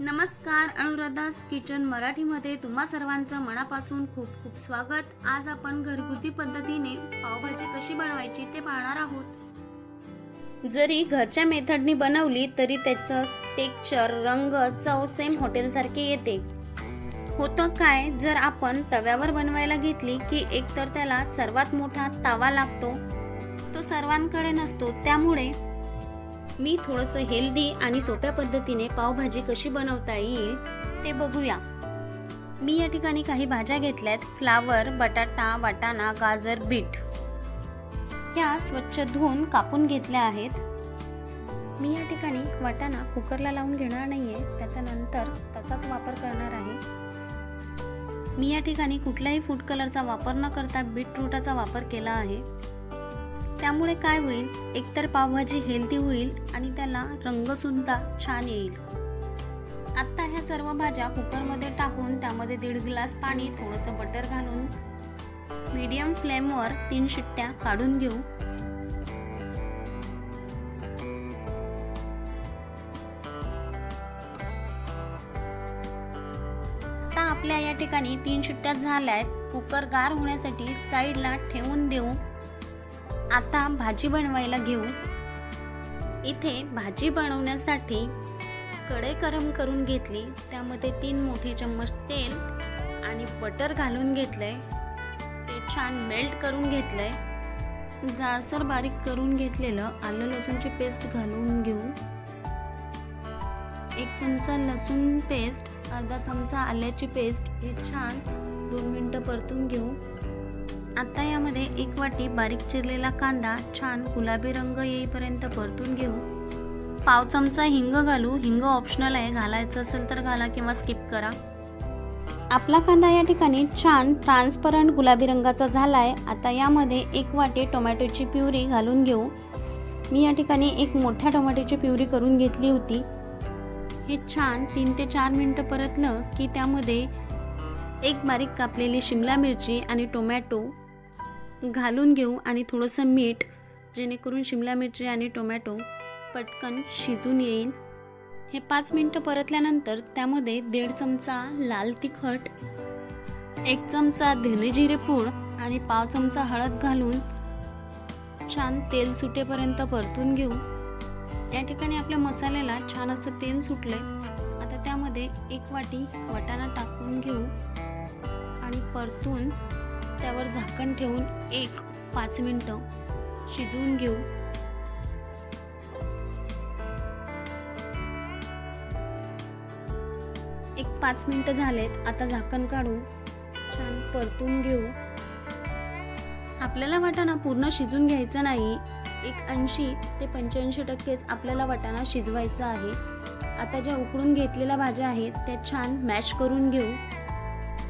नमस्कार अनुराधास किचन मराठीमध्ये तुम्हा सर्वांचं मनापासून खूप खूप स्वागत. आज आपण घरगुती पद्धतीने पावभाजी कशी बनवायची ते पाहणार आहोत. जरी घरच्या मेथडनी बनवली तरी त्याचं टेक्चर रंग चव सेम हॉटेलसारखे येते. होतं काय जर आपण तव्यावर बनवायला घेतली की एकतर त्याला सर्वात मोठा तावा लागतो तो सर्वांकडे नसतो त्यामुळे मी थोडंसं हेल्दी आणि सोप्या पद्धतीने पावभाजी कशी बनवता येईल ते बघूया. मी या ठिकाणी काही भाज्या घेतल्यात. फ्लावर बटाटा वाटाणा गाजर बीट. ह्या स्वच्छ धुवून कापून घेतल्या आहेत. मी या ठिकाणी वाटाणा कुकरला लावून घेणार नाहीये. त्याचा नंतर तसाच वापर करणार आहे. मी या ठिकाणी कुठल्याही फूड कलरचा वापर न करता बीटरूटाचा वापर केला आहे. त्यामुळे काय होईल? एकतर पावभाजी हेल्दी होईल आणि त्याला रंगसुद्धा छान येईल. आत्ता ह्या सर्व भाज्या कुकरमध्ये टाकून त्यामध्ये दीड ग्लास पाणी थोडंसं बटर घालून मीडियम फ्लेमवर तीन शिट्ट्या काढून घेऊ. आता आपल्या या ठिकाणी तीन शिट्ट्या झाल्या आहेत कुकर गार होण्यासाठी साईडला ठेवून देऊ. आता भाजी बनवायला घेऊ. इथे भाजी बनवण्यासाठी कढई गरम करून घेतली. त्यामध्ये तीन मोठे चम्मच तेल आणि बटर घालून घेतलंय. ते छान मेल्ट करून घेतलंय. जाळसर बारीक करून घेतलेलं आलं लसूणची पेस्ट घालून घेऊ. एक चमचा लसूण पेस्ट अर्धा चमचा आल्याची पेस्ट हे छान दोन मिनटं परतून घेऊ. आता यामध्ये एक वाटी बारीक चिरलेला कांदा छान गुलाबी रंग येईपर्यंत परतून घेऊ. पाव चमचा हिंग घालू. हिंग ऑप्शनल आहे. घालायचं असेल तर घाला किंवा स्किप करा. आपला कांदा या ठिकाणी छान ट्रान्सपरंट गुलाबी रंगाचा झाला आहे आता यामध्ये एक वाटी टोमॅटोची प्युरी घालून घेऊ. मी या ठिकाणी एक मोठ्या टोमॅटोची प्युरी करून घेतली होती. हे छान तीन ते चार मिनटं परतलं की त्यामध्ये एक बारीक कापलेली शिमला मिरची आणि टोमॅटो घालून घेऊ आणि थोडंसं मीठ जेणेकरून शिमला मिरची आणि टोमॅटो पटकन शिजून येईल हे पाच मिनटं परतल्यानंतर त्यामध्ये दीड चमचा लाल तिखट एक चमचा धने जिरे पूड आणि पाव चमचा हळद घालून छान तेल सुटेपर्यंत परतून घेऊ. या ठिकाणी आपल्या मसाल्याला छान असं तेल सुटले आता त्यामध्ये एक वाटी वाटाणा टाकून घेऊ आणि परतून त्यावर झाकण ठेवून एक पाच मिनटं शिजवून घेऊ. एक पाच मिनटं झालेत. आता झाकण काढून छान परतून घेऊ. आपल्याला वाटाणा पूर्ण शिजून घ्यायचा नाही. एक ऐंशी ते पंच्याऐंशी टक्केच आपल्याला वाटाणा शिजवायचा आहे. आता ज्या उकडून घेतलेल्या भाज्या आहेत त्या छान मॅश करून घेऊ.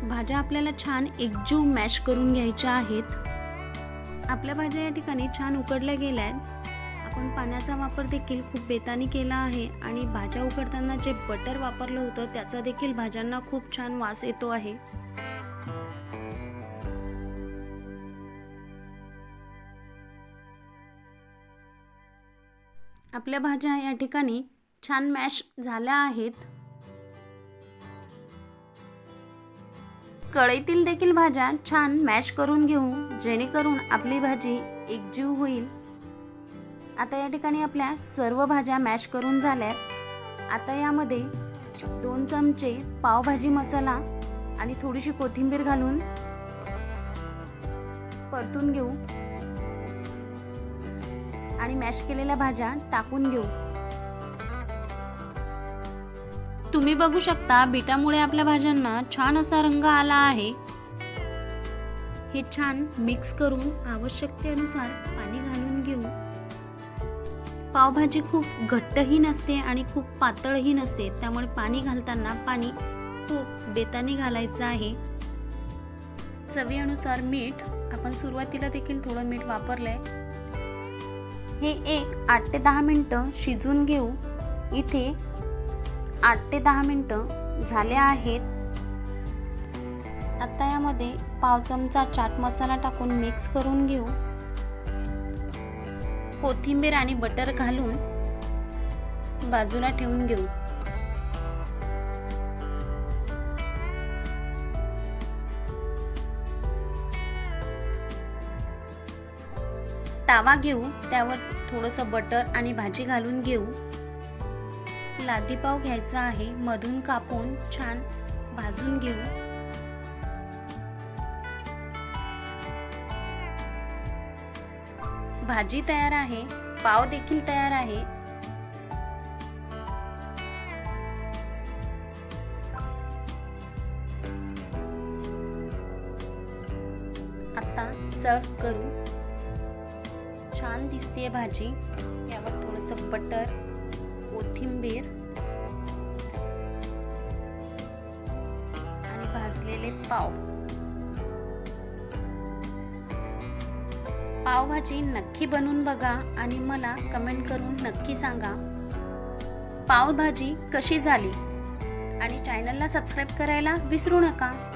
भाज्या आपल्याला छान एकजीव मॅश करून घ्यायच्या आहेत. आपल्या भाज्या या ठिकाणी छान उकडल्या गेल्या आहेत. आपण पाण्याचा वापर देखील खूप बेतानी केला आहे आणि भाज्या उकडताना जे बटर वापरलं होतं त्याचा देखील भाज्यांना खूप छान वास येतो आहे. आपल्या भाज्या या ठिकाणी छान मॅश झाल्या आहेत. कढईतील देखील भाज्या छान मॅश करून घेऊ जेणेकरून आपली भाजी एकजीव होईल. आता या ठिकाणी आपल्या सर्व भाज्या मॅश करून झाल्यात. आता यामध्ये दोन चमचे पावभाजी मसाला आणि थोडीशी कोथिंबीर घालून परतून घेऊ. आणि मॅश केलेल्या भाज्या टाकून घेऊ. तुम्ही बघू शकता बीटामुळे आपल्या भाज्यांना छान असा रंग आला आहे. हे छान मिक्स करून आवश्यकतेनुसार पाणी घालून घेऊ. पावभाजी खूप घट्टही नसते आणि खूप पातळही नसते त्यामुळे पाणी घालताना पाणी खूप बेताने घालायचं आहे. चवीनुसार मीठ आपण सुरुवातीला देखील थोडं मीठ वापरलंय. हे एक आठ ते दहा मिनटं शिजवून घेऊ. इथे आठ ते दहा मिनटं झाले आहेत. आता यामध्ये पाव चमचा चाट मसाला टाकून मिक्स करून घेऊ. कोथिंबीर आणि बटर घालून बाजूला ठेवून घेऊ. तावा घेऊ त्यावर थोडंसं बटर आणि भाजी घालून घेऊ. लादीपाव घ्यायचा आहे. मधून कापून छान भाजून घेऊ. भाजी तयार आहे. पाव देखील तयार आहे. आता सर्व करू. छान दिसते भाजी. यावर थोडंसं बटर कोथिंबीर आणि भाजलेले पाव. पावभाजी नक्की बनवून बघा आणि मला कमेंट करून नक्की सांगा. पावभाजी कशी झाली? आणि चॅनलला सबस्क्राईब करायला विसरू नका.